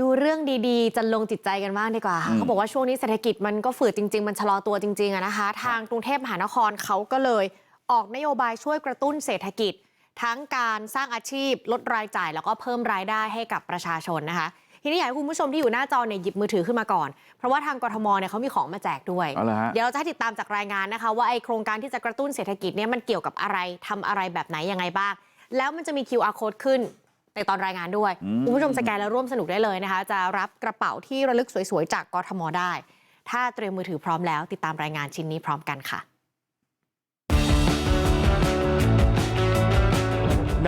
ดูเรื่องดีๆ จะลงจิตใจกันบ้างดีกว่าอืมเขาบอกว่าช่วงนี้เศรษฐกิจมันก็ฝืดจริง ๆ มันชะลอตัวจริงๆอะนะคะ ทางกรุงเทพมหานครเขาก็เลยออกนโยบายช่วยกระตุ้นเศรษฐกิจ ทั้งการสร้างอาชีพลดรายจ่าย แล้วก็เพิ่มรายได้ให้กับประชาชนนะคะ ทีนี้อยากให้คุณผู้ชมที่อยู่หน้าจอเนี่ยหยิบมือถือขึ้นมาก่อน เพราะว่าทางกทมเนี่ยเขามีของมาแจกด้วยเอาละฮะเดี๋ยวเราจะให้ติดตามจากรายงานนะคะ ว่าไอโครงการที่จะกระตุ้นเศรษฐกิจเนี่ยมันเกี่ยวกับอะไรทำอะไรแบบไหนยังไงบ้าง แล้วมันจะมี QR code ขึ้นใน ตอนรายงานด้วยอืมคุณผู้ชมสแกนแล้วร่วมสนุกได้เลยนะคะ จะรับกระเป๋าที่ระลึกสวยๆจากกทมได้ ถ้าเตรียมมือถือพร้อมแล้ว ติดตามรายงานชิ้นนี้พร้อมกันค่ะ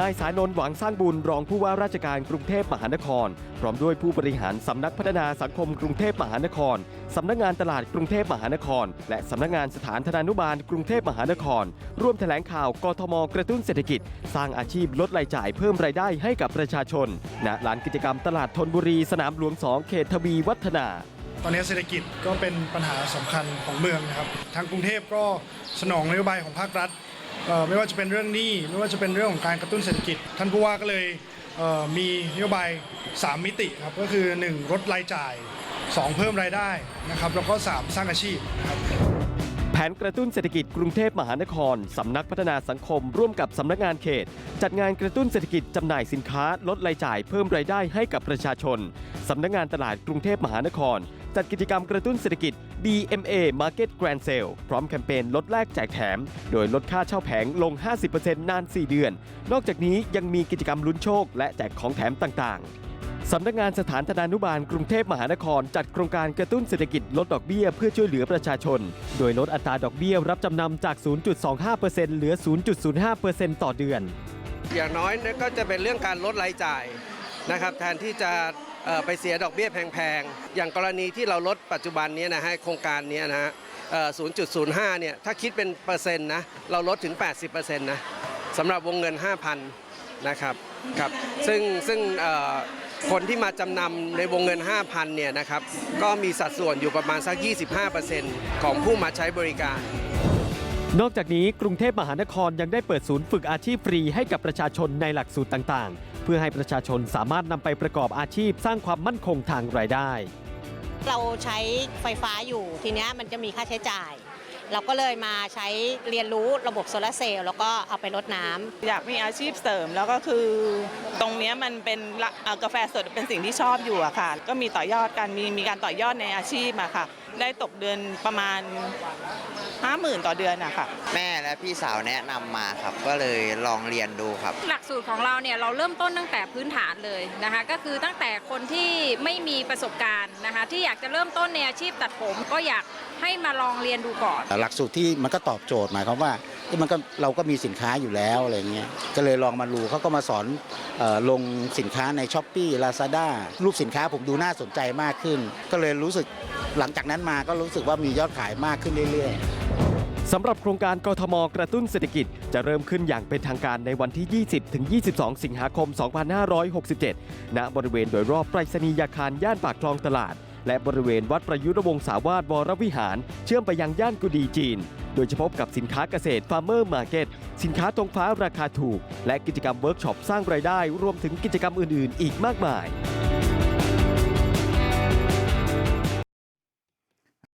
นายสายนนท์หวังสร้างบุญรองผู้ว่าราชการกรุงเทพมหานคร พร้อมด้วยผู้บริหารสำนักพัฒนาสังคมกรุงเทพมหานคร สำนักงานตลาดกรุงเทพมหานคร และสำนักงานสถานธนานุบาลกรุงเทพมหานคร ร่วมแถลงข่าวกทมกระตุ้นเศรษฐกิจ สร้างอาชีพลดรายจ่ายเพิ่มรายได้ให้กับประชาชนณลานกิจกรรมตลาดธนบุรีสนามหลวง2เขตทวีวัฒนาตอนนี้เศรษฐกิจก็เป็นปัญหาสำคัญของเมืองนะครับ ทางกรุงเทพก็สนองนโยบายของภาครัฐ ไม่ว่าจะเป็นเรื่องหนี้ไม่ว่าจะเป็นเรื่องของการกระตุ้นเศรษฐกิจ ท่านผู้ว่าก็เลยเมีนโยบาย 3 มิติครับก็คือ 1 ลดรายจ่าย 2 เพิ่มรายได้นะครับแล้วก็ 3 สร้างอาชีพนะครับแผนกระตุ้นเศรษฐกิจกรุงเทพมหานคร สำนักพัฒนาสังคม ร่วมกับสำนักงานเขต จัดงานกระตุ้นเศรษฐกิจจำหน่ายสินค้า ลดรายจ่ายเพิ่มรายได้ให้กับประชาชน สำนักงานตลาดกรุงเทพมหานคร จัดกิจกรรมกระตุ้นเศรษฐกิจ BMA Market Grand Sale พร้อมแคมเปญลดแลกแจกแถม โดยลดค่าเช่าแผงลง 50%นาน 4 เดือน นอกจากนี้ยังมีกิจกรรมลุ้นโชค และแจกของแถมต่างๆสำนักงานสถานธนานุบาลกรุงเทพมหานคร จัดโครงการกระตุ้นเศรษฐกิจลดดอกเบี้ยเพื่อช่วยเหลือประชาชน โดยลดอัตราดอกเบี้ยรับจำนำจาก 0.25%เหลือ 0.05%ต่อเดือน อย่างน้อยนี่ยก็จะเป็นเรื่องการลดรายจ่ายนะครับแทนที่จะ ไปเสียดอกเบี้ยแพงๆ อย่างกรณีที่เราลดปัจจุบันนี้นะฮะโครงการนี้นะฮะ0.05 เนี่ย ถ้าคิดเป็นเปอร์เซ็นต์นะ เราลดถึง 80%นะสำหรับวงเงิน 5,000 นะครับ ครับ ซึ่งซึ่งคนที่มาจำนำในวงเงิน 5,000 เนี่ยนะครับ ก็มีสัดส่วนอยู่ประมาณสัก 25%ของผู้มาใช้บริการ นอกจากนี้กรุงเทพมหานครยังได้เปิดศูนย์ฝึกอาชีพฟรีให้กับประชาชนในหลักสูตรต่างๆ เพื่อให้ประชาชนสามารถนำไปประกอบอาชีพสร้างความมั่นคงทางรายได้ เราใช้ไฟฟ้าอยู่ทีเนี้ยมันจะมีค่าใช้จ่าย เราก็เลยมาใช้เรียนรู้ระบบโซลาร์เซลล์แล้วก็เอาไปรดน้ำ อยากมีอาชีพเสริมแล้วก็คือ ตรงเนี้ยมันเป็นละเอ่อกาแฟสดเป็นสิ่งที่ชอบอยู่อะค่ะ ก็มีต่อยอดกันมีมีการต่อยอดในอาชีพอะค่ะ ได้ตกเดือนประมาณ 50,000ต่อเดือนอะค่ะ แม่และพี่สาวแนะนำมาครับ ก็เลยลองเรียนดูครับ หลักสูตรของเราเนี่ยเราเริ่มต้นตั้งแต่พื้นฐานเลยนะคะ ก็คือตั้งแต่คนที่ไม่มีประสบการณ์นะคะ ที่อยากจะเริ่มต้นในอาชีพตัดผมก็อยากให้มาลองเรียนดูก่อน หลักสูตรที่มันก็ตอบโจทย์หมายความว่าที่มันก็เราก็มีสินค้าอยู่แล้วอะไรเงี้ยก็เลยลองมาดูเขาก็มาสอนเออลงสินค้าในช้อปปี้ลาซาด้ารูปสินค้าผมดูน่าสนใจมากขึ้น ก็เลยรู้สึกหลังจากนั้นมาก็รู้สึกว่ามียอดขายมากขึ้นเรื่อยๆ สำหรับโครงการกทมกระตุ้นเศรษฐกิจจะเริ่มขึ้นอย่างเป็นทางการในวันที่ 20 ถึง 22 สิงหาคม 2567 ณ บริเวณโดยรอบไปรษณียาคารย่านปากคลองตลาด และบริเวณวัดประยุทธ์วงศาวาสวรวิหาร เชื่อมไปยังย่านกุดีจีน โดยเฉพาะกับสินค้าเกษตร Farmer Market สินค้าตรงฟ้าราคาถูก และกิจกรรมเวิร์กช็อปสร้างรายได้ รวมถึงกิจกรรมอื่น ๆ อีกมากมาย